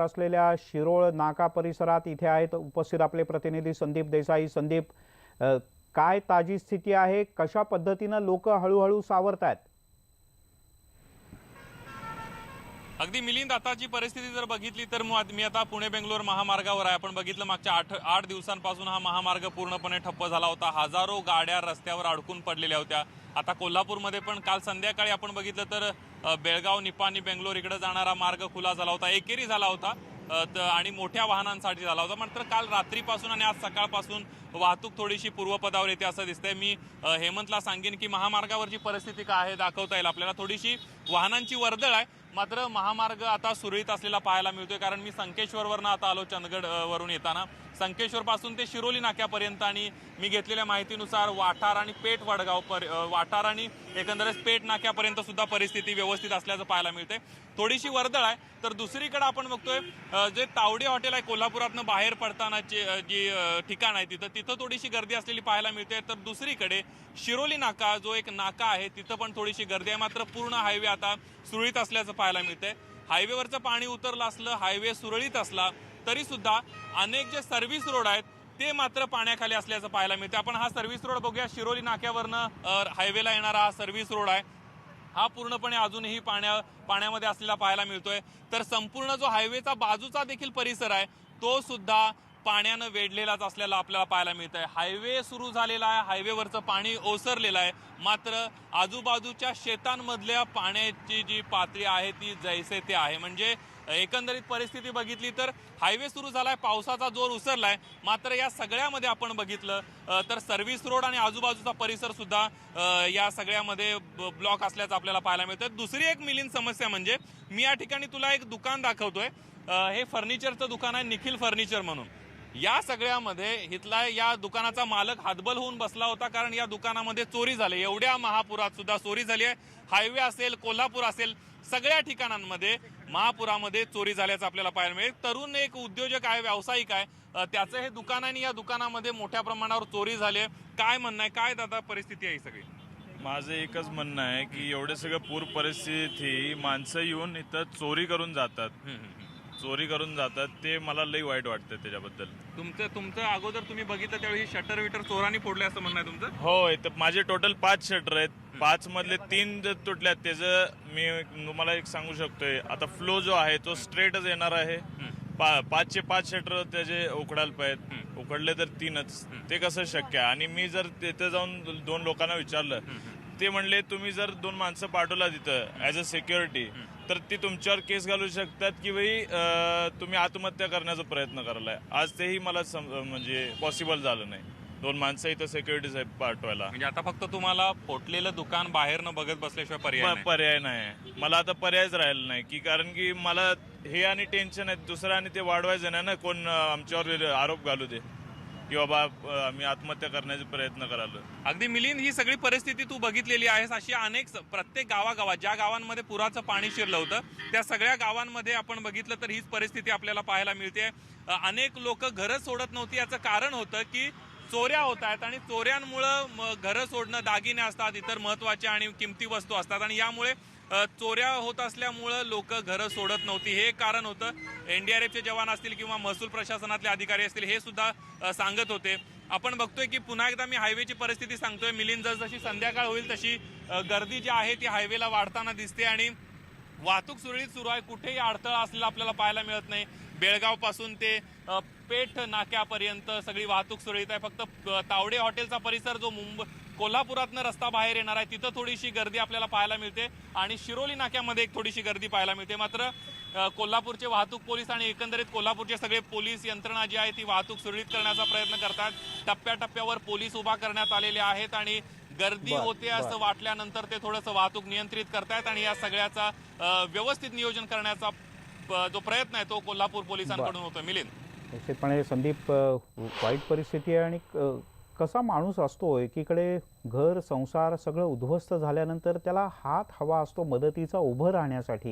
असलेल्या शिरोळ नाका परिसरात इथे आहेत उपस्थित आपले प्रतिनिधी संदीप देसाई. संदीप अ, काय ताजी स्थिती आहे? कशा पद्धतीनं लोक हळूहळू सावरत आहेत अगदी मिलिंद आताची परिस्थिती जर बघितली तर मु- मी आता पुणे बेंगलोर महामार्गावर आहे. आपण बघितलं मागच्या आठ आठ दिवसांपासून हा महामार्ग पूर्णपणे ठप्प झाला होता. हजारो गाड्या रस्त्यावर अडकून पडलेल्या होत्या. आता कोल्हापूरमध्ये पण काल संध्याकाळी आपण बघितलं तर बेळगाव निपाणी बेंगलोर इकडे जाणारा मार्ग खुला झाला होता. एकेरी झाला होता. आणि मोठ्या वाहनांसाठी झाला होता. मात्र काल रात्रीपासून आणि आज सकाळपासून वाहतूक थोडीशी पूर्वपदावर येते असं दिसतंय. मी हेमंतला सांगेन की महामार्गावरची परिस्थिती काय आहे दाखवता येईल आपल्याला. थोडीशी वाहनांची वर्दळ आहे. मात्र महामार्ग आता सुरळीत असलेला पाहायला मिळतोय. कारण मी संकेश्वरवरनं आता आलो चंदगड वरून येताना. संकेश्वर पासून ते शिरोली नाक्यापर्यंत आणि मी घेतलेल्या माहितीनुसार वाठार आणि पेठ वडगाव पर वाठार आणि एकंदरीत पेठ नाक्यापर्यंत सुद्धा परिस्थिती व्यवस्थित असल्याचं पाहायला मिळते थोडीशी वर्दळ आहे तर दुसरीकडे आपण बघतोय जे तावडे हॉटेल आहे कोल्हापुरातनं बाहेर पडतानाची जे जी ठिकाण आहे तिथं तिथं थोडीशी गर्दी असलेली पाहायला मिळते. तर दुसरीकडे शिरोली नाका जो एक नाका आहे तिथं पण थोडीशी गर्दी आहे. मात्र पूर्ण हायवे आता सुरळीत असल्याचं पाहायला मिळतंय. हायवेवरचं पाणी उतरलं असलं हायवे सुरळीत असला तरी सुद्धा अनेक जे सर्व्हिस रोड आहेत ते मात्र पाण्याखाली असल्याचं पाहायला मिळते आपण हा सर्व्हिस रोड बघूया. शिरोली नाक्यावरनं हायवेला येणारा हा सर्व्हिस रोड आहे. हा पूर्णपणे अजूनही पाण्या पाण्यामध्ये असलेला पाहायला मिळतोय. तर संपूर्ण जो हायवेचा बाजूचा देखील परिसर आहे तो सुद्धा पाण्यानं वेढलेलाच असलेला आपल्याला पाहायला मिळत आहे हायवे सुरू झालेला आहे हायवेवरचं पाणी ओसरलेलं आहे. मात्र आजूबाजूच्या शेतांमधल्या पाण्याची जी पातळी आहे ती जैसे ते आहे. म्हणजे एकंदरीत परिस्थिती बघितली तर हायवे सुरू झालाय पावसाचा जोर उसरलाय. मात्र या सगळ्यामध्ये आपण बघितलं तर सर्व्हिस रोड आणि आजूबाजूचा परिसर सुद्धा या सगळ्यामध्ये ब्लॉक असल्याचं आपल्याला पाहायला मिळतं दुसरी एक मिलिंद समस्या म्हणजे मी या ठिकाणी तुला एक दुकान दाखवतोय. हे फर्निचरचं दुकान आहे निखिल फर्निचर म्हणून. या सगळ्यामध्ये इथला या दुकानाचा मालक हातबल होऊन बसला होता कारण या दुकानामध्ये चोरी झाली. एवढ्या महापुरात सुद्धा चोरी झाली आहे. हायवे असेल कोल्हापूर असेल सगळ्या ठिकाणांमध्ये महापुरामध्ये चोरी झाल्याचं आपल्याला पाहायला मिळेल. तरुण एक उद्योजक आहे व्यावसायिक आहे. त्याचं हे दुकान आणि या दुकानामध्ये मोठ्या प्रमाणावर चोरी झाली आहे. काय म्हणणं आहे? काय दादा परिस्थिती आहे ही सगळी? माझं एकच म्हणणं आहे की एवढे सगळं पूर परिस्थिती माणसं येऊन इथं चोरी करून जातात. चोरी करून जातात ते मला लई वाईट वाटतं त्याच्याबद्दल. तुमचं तुमचं अगोदर तुम्ही बघितलं त्यावेळी शटर विटर चोरांनी फोडले असं म्हणणं आहे तुमचं? हो इथं माझे टोटल पाच शटर आहेत. पाच मधले तीन जर तुटल्यात त्याचं मी तुम्हाला एक सांगू शकतोय. आता फ्लो जो आहे तो स्ट्रेटच येणार आहे. पा पाचचे पाच शटर त्याचे उकडायला पाहिजेत उकडले तर तीनच. ते कसं शक्य आहे? आणि मी जर तिथं जाऊन दोन लोकांना विचारलं ते म्हणले तुम्ही जर दोन माणसं पाठवला तिथं ऍज अ सिक्युरिटी तर ती तुमच्यावर केस घालू शकतात की भाई तुम्ही आत्महत्या करण्याचा प्रयत्न करायलाय. आज तेही मला म्हणजे पॉसिबल झालं नाही. दोन माणसं इथं सिक्युरिटी साहेब पाठवायला. म्हणजे आता फक्त तुम्हाला फोटलेलं दुकान बाहेरनं बघत बसल्याशिवाय पर्याय. पर्याय नाही. मला आता पर्यायच राहिला नाही की कारण की मला हे आणि टेन्शन आहे दुसरं आणि ते वाढवायचं नाही ना कोण आमच्यावर आरोप घालू दे. की बाबा मी आम्ही आत्महत्या करण्याचे प्रयत्न करालो अगदी मिलिंद ही सगळी परिस्थिती तू बघितलेली आहेस. अशी अनेक प्रत्येक गावागावात ज्या गावांमध्ये पुराचं पाणी शिरलं होतं त्या सगळ्या गावांमध्ये आपण बघितलं तर हीच परिस्थिती आपल्याला पाहायला मिळते. अनेक लोक घरं सोडत नव्हती. याचं कारण होतं की चोऱ्या होत आहेत आणि चोऱ्यांमुळं म- घरं सोडणं दागिने असतात इतर महत्त्वाच्या आणि किमती वस्तू असतात. आणि यामुळे चोऱ्या होत असल्यामुळं लोक घरं सोडत नव्हती. हे कारण होतं. एनडीआरएफचे जवान असतील किंवा महसूल प्रशासनातले अधिकारी असतील हे सुद्धा सांगत होते. आपण बघतोय की पुन्हा एकदा मी हायवेची परिस्थिती सांगतोय. मिलिंद जस जशी संध्याकाळ होईल तशी गर्दी जी आहे ती हायवेला वाढताना दिसते आणि वाहतूक सुरळीत सुरू आहे. कुठेही अडथळा असलेला आपल्याला पाहायला मिळत नाही. बेळगावपासून ते पेठ नाक्यापर्यंत सगळी वाहतूक सुरळीत आहे. फक्त तावडे हॉटेलचा परिसर जो मुंबई कोल्हापुरातनं रस्ता बाहेर येणार आहे. तिथं थोडीशी गर्दी आपल्याला पाहायला मिळते आणि शिरोली नाक्यामध्ये एक थोडीशी गर्दी पाहायला मिळते. मात्र कोल्हापूरचे वाहतूक पोलीस आणि एकंदरीत कोल्हापूरचे सगळे पोलीस यंत्रणा जी आहे ती वाहतूक सुरळीत करण्याचा प्रयत्न करतात. टप्प्याटप्प्यावर पोलीस उभा करण्यात आलेले आहेत आणि गर्दी होते असं. वाटल्यानंतर ते थोडंसं वाहतूक नियंत्रित करतायत आणि या सगळ्याचा व्यवस्थित नियोजन करण्याचा जो प्रयत्न आहे तो कोल्हापूर पोलिसांकडून होतो मिलिंद. निश्चितपणे संदीप वाईट परिस्थिती आहे आणि कसा माणूस असतो एकीकडे घर संसार सगळं उद्ध्वस्त झाल्यानंतर त्याला हात हवा असतो मदतीचा उभं राहण्यासाठी.